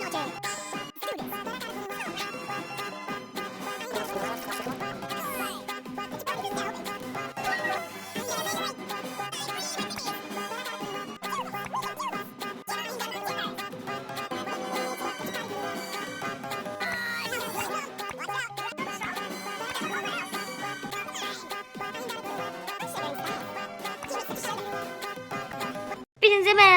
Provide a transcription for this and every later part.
再见。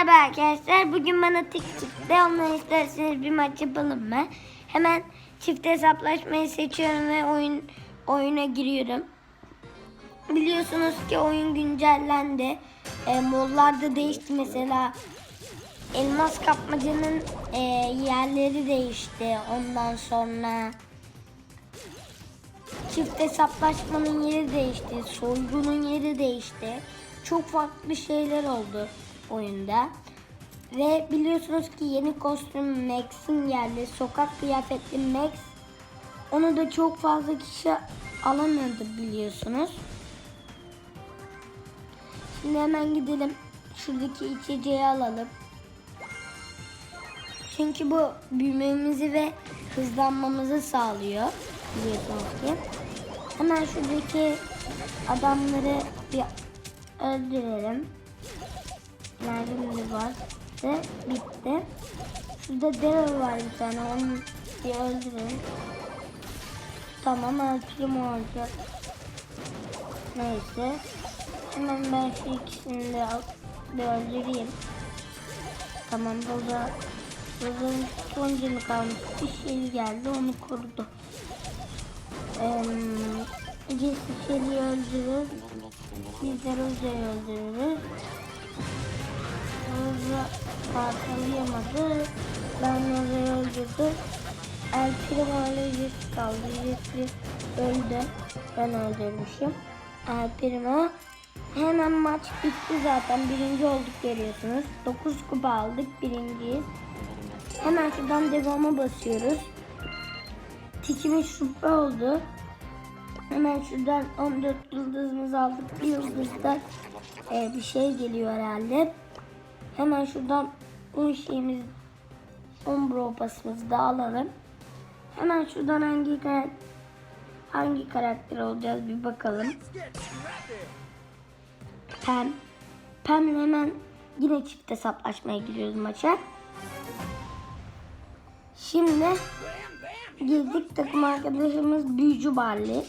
Merhaba arkadaşlar. Bugün bana tik çıktı. Ondan isterseniz bir maç yapalım mı? Hemen çift hesaplaşmayı seçiyorum ve oyun oyuna giriyorum. Biliyorsunuz ki oyun güncellendi. E, modlar da değişti mesela. Elmas kapmacanın e, yerleri değişti. Ondan sonra çift hesaplaşmanın yeri değişti. Soygunun yeri değişti. Çok farklı şeyler oldu oyunda. Ve biliyorsunuz ki yeni kostüm Max'in geldi. Sokak kıyafetli Max. Onu da çok fazla kişi alamıyordu biliyorsunuz. Şimdi hemen gidelim. Şuradaki içeceği alalım. Çünkü bu büyümemizi ve hızlanmamızı sağlıyor. Biliyorsunuz ki. Hemen şuradaki adamları bir öldürelim. Mermimiz var ve bitti. Şurada Daryl var bir tane onu bir öldürelim. Tamam öldürüm olacak. Neyse. Hemen ben şu ikisini de al, bir öldüreyim. Tamam burada burada son canı kalmış. Bir şey geldi onu korudu. Ee, Jesse Shelley'i öldürür. Biz de Rose'yi öldürürüz. Rose parçalayamadı. Ben Rose'yi öldürdüm. El Primo ile Jesse kaldı. Jesse öldü. Ben öldürmüşüm. El Primo. Hemen maç bitti zaten. Birinci olduk görüyorsunuz. 9 kupa aldık. Birinciyiz. Hemen şuradan devama basıyoruz. Tikimiz şüphe oldu. Hemen şuradan 14 yıldızımızı aldık. Bir yıldızda e, bir şey geliyor herhalde. Hemen şuradan 10 şeyimiz 10 bro pasımızı da alalım. Hemen şuradan hangi hangi karakter olacağız bir bakalım. Pem. Pem'le hemen yine çift hesaplaşmaya giriyoruz maça. Şimdi girdik takım arkadaşımız Büyücü Barley.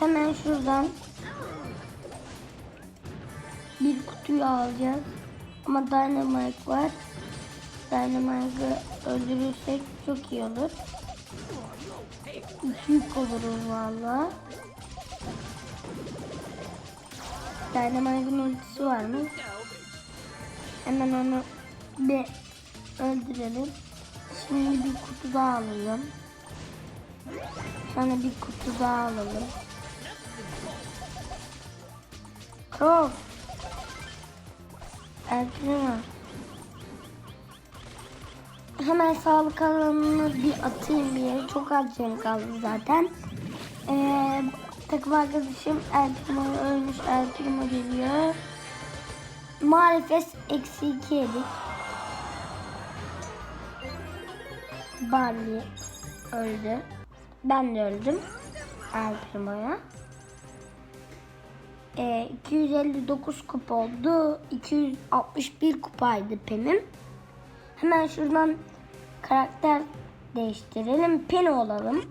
Hemen şuradan bir kutuyu alacağız. Ama Dynamite var. Dynamite'ı öldürürsek çok iyi olur. İki yük oluruz valla. Dynamite'ın ultisi var mı? Hemen onu bir öldürelim. Şimdi bir kutu daha alalım. Sonra bir kutu daha alalım. Kov. Var. Hemen sağlık alanını bir atayım bir yere. Çok az canım kaldı zaten. Ee, takım arkadaşım Erkeği ölmüş. Erkeği geliyor. Maalesef eksi iki yedik. Barley öldü. Ben de öldüm. El Primo'ya. Ee, 259 kupa oldu. 261 kupaydı Pen'im. Hemen şuradan karakter değiştirelim. Pen olalım.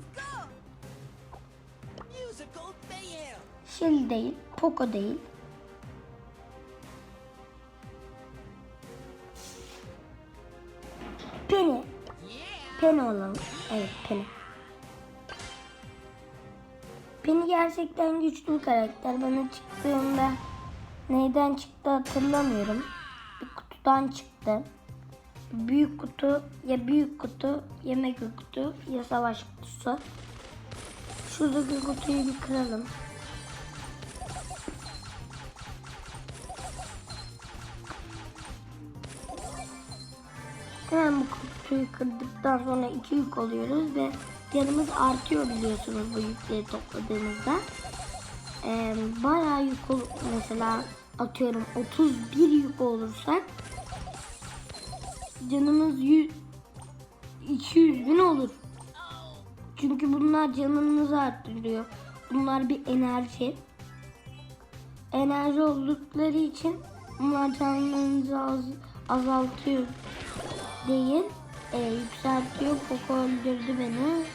Shell değil. Poco değil. Penny. Penny olalım. Evet Penny. Penny gerçekten güçlü bir karakter. Bana çıktığında neyden çıktı hatırlamıyorum. Bir kutudan çıktı. Büyük kutu ya büyük kutu ya mega kutu ya savaş kutusu. Şuradaki kutuyu bir kıralım. Hemen bu kutuyu kırdıktan sonra iki yük oluyoruz ve canımız artıyor biliyorsunuz bu yükleri topladığımızda. Ee, bayağı yük ol mesela atıyorum 31 yük olursak canınız 100 200 bin olur. Çünkü bunlar canınızı arttırıyor. Bunlar bir enerji. Enerji oldukları için bunlar canınızı az, azaltıyor değil. E, yükseltiyor. Poco öldürdü beni.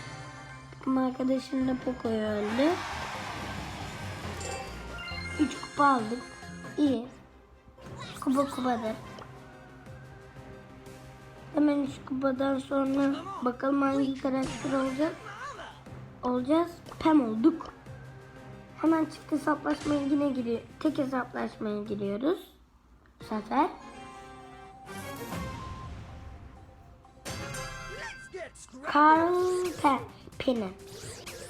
Ama arkadaşım da Poco'yu öldü. 3 kupa aldık. İyi. Kupa kupadır. Hemen 3 kupadan sonra bakalım hangi karakter olacak. Olacağız. Pem olduk. Hemen çift hesaplaşmaya yine giriyor. Tek hesaplaşmaya giriyoruz. Bu sefer. Carl Pe Penny.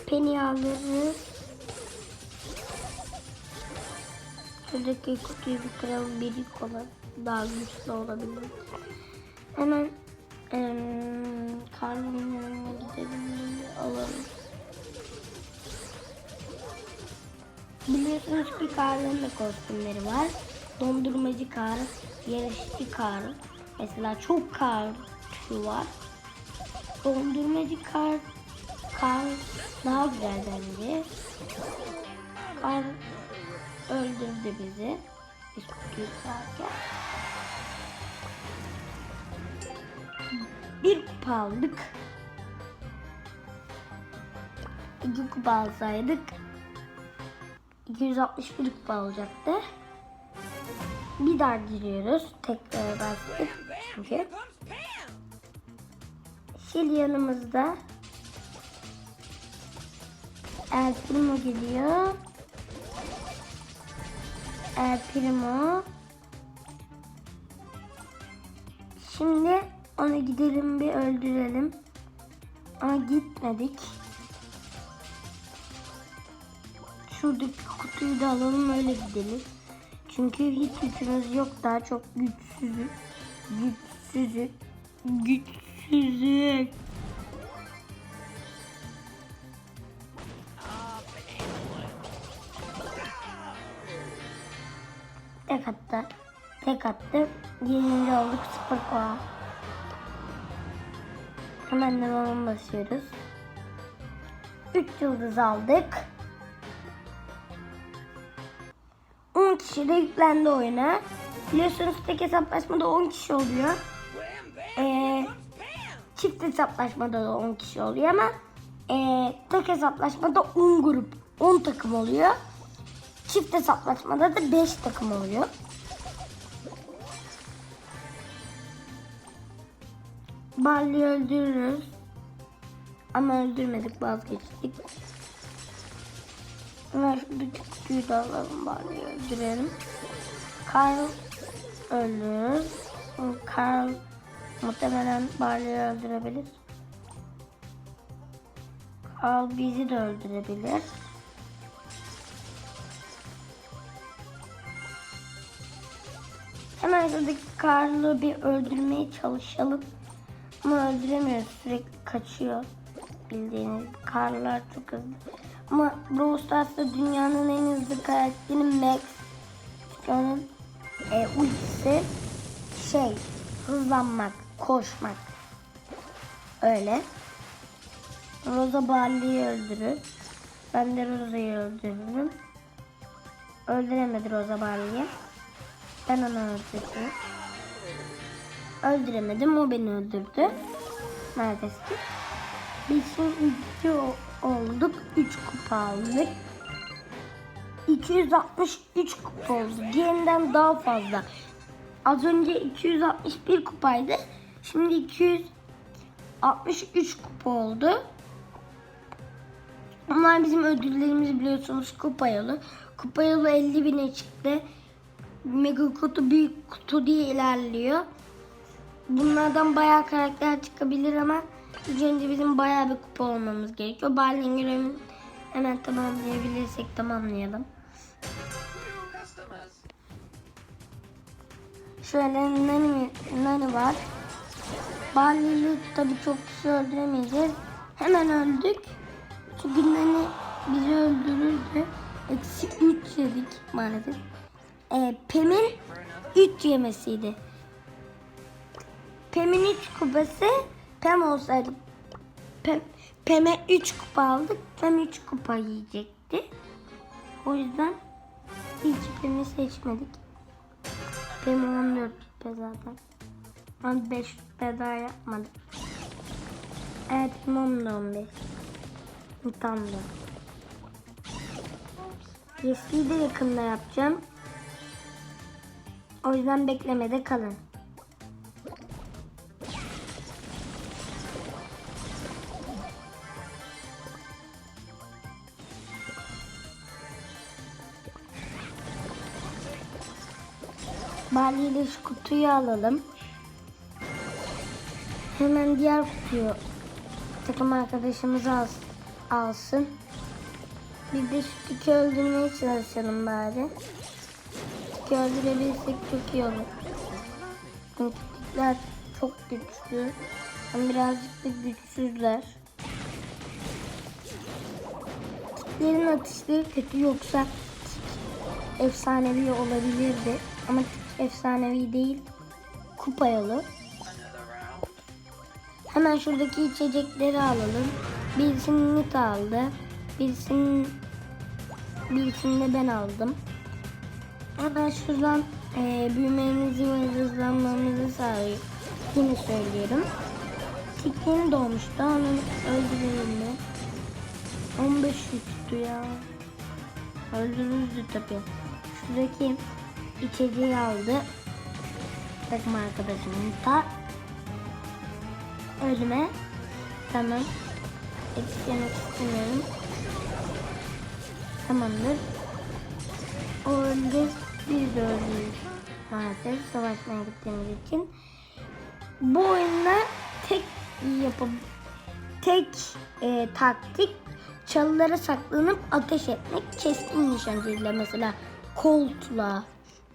Penny alırız. Şuradaki kutuyu bir kıralım. Biri kolay. Daha güçlü olabilir. Hemen eee Carl'ın yanına gidelim. Alalım. Biliyorsunuz ki Karl'ın da kostümleri var. Dondurmacı Karl, yarışçı Karl. Mesela çok Karl şu var. Dondurmacı Karl, Karl daha güzel bence. Karl öldürdü bizi. Biz kutuyu kırarken. Bir kupa aldık. İki kupa alsaydık 261 kupa olacaktı. Bir daha giriyoruz. Tekrar bastık. Çünkü. Şil yanımızda. El Primo geliyor. El Primo. Şimdi onu gidelim bir öldürelim. Ama gitmedik. Şuradaki kutuyu da alalım öyle gidelim. Çünkü hiç gücümüz yok. Daha çok güçsüzüz. Güçsüzüz. Güçsüzüz. Tek attı. Tek attı. Yenilince olduk sıfır puan. Hemen devam basıyoruz. 3 yıldız aldık. 10 kişi de yüklendi oyuna. Biliyorsunuz tek hesaplaşmada 10 kişi oluyor. Çift hesaplaşmada da 10 kişi oluyor ama ee, tek hesaplaşmada 10 grup, 10 takım oluyor. Çift hesaplaşmada da 5 takım oluyor. Barley'i öldürürüz. Ama öldürmedik vazgeçtik. Hemen şu kutuyu da alalım bari öldürelim. Carl öldürür. Carl muhtemelen Barley'i öldürebilir. Carl bizi de öldürebilir. Hemen şuradaki Carl'ı bir öldürmeye çalışalım. Ama öldüremiyoruz. Sürekli kaçıyor. Bildiğiniz Carl'lar çok hızlı. Ama Brawl Stars'ta dünyanın en hızlı karakteri Max. Çünkü onun e, ultisi şey hızlanmak, koşmak. Öyle. Rosa Barley'i öldürür. Ben de Rosa'yı öldürürüm. Öldüremedi Rosa Barley'i. Ben onu öldürdüm. Öldüremedim. O beni öldürdü. Maalesef. Biz şimdi iki olduk. 3 kupa aldık. 263 kupa oldu. Diğerinden daha fazla. Az önce 261 kupaydı. Şimdi 263 kupa oldu. Bunlar bizim ödüllerimiz biliyorsunuz kupa yolu. Kupa yolu 50 bine çıktı. Mega kutu büyük kutu diye ilerliyor. Bunlardan bayağı karakter çıkabilir ama ilk önce bizim bayağı bir kupa olmamız gerekiyor. Barley'in görevini hemen tamamlayabilirsek tamamlayalım. Şöyle Nani, Nani var. Barley'li tabii çok kişi öldüremeyeceğiz. Hemen öldük. Çünkü Nani bizi öldürürdü. Eksi 3 yedik maalesef. Ee, Pem'in 3 yemesiydi. Pem'in 3 kupası Pem olsaydı Pem, Pem'e 3 kupa aldık. Pem 3 kupa yiyecekti. O yüzden hiç Pem'i seçmedik. Pem 14 kupa zaten. Ben 5 kupa daha yapmadım. Evet Pem 15. Tam da. Yesli'yi de yakında yapacağım. O yüzden beklemede kalın. Bali şu kutuyu alalım. Hemen diğer kutuyu takım arkadaşımız alsın. Biz de şu tiki öldürmeye çalışalım bari. Tiki öldürebilirsek çok iyi olur. Çünkü tikler çok güçlü. Ama birazcık da güçsüzler. Tiklerin atışları kötü yoksa tik efsanevi olabilirdi. Ama tik efsanevi değil. Kupa yolu. Hemen şuradaki içecekleri alalım. Birisini Nit aldı. Birisinin birisini de ben aldım. Hemen şuradan e, büyümemizi ve hızlanmamızı sağlıyor. Yine söylüyorum. Tikliğini doğmuştu. Onu öldürelim mi? 15 yüktü ya. Öldürürdü tabii. Şuradaki içeceği aldı. Takım arkadaşımın da ölüme. Tamam. Eklemek istemiyorum. Tamamdır. O öldü. Biz de öldük. Maalesef savaşmaya gittiğimiz için. Bu oyunda tek yapıp tek e, taktik çalılara saklanıp ateş etmek. Keskin nişancıyla mesela koltla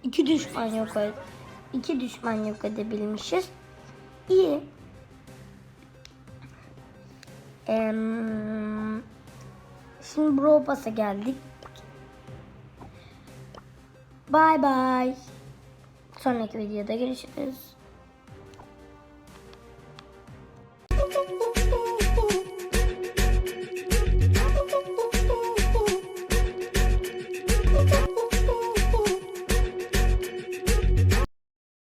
iki düşman yok iki düşman yok edebilmişiz. İyi. Em, şimdi Brawl Pass'a geldik. Bye bye. Sonraki videoda görüşürüz.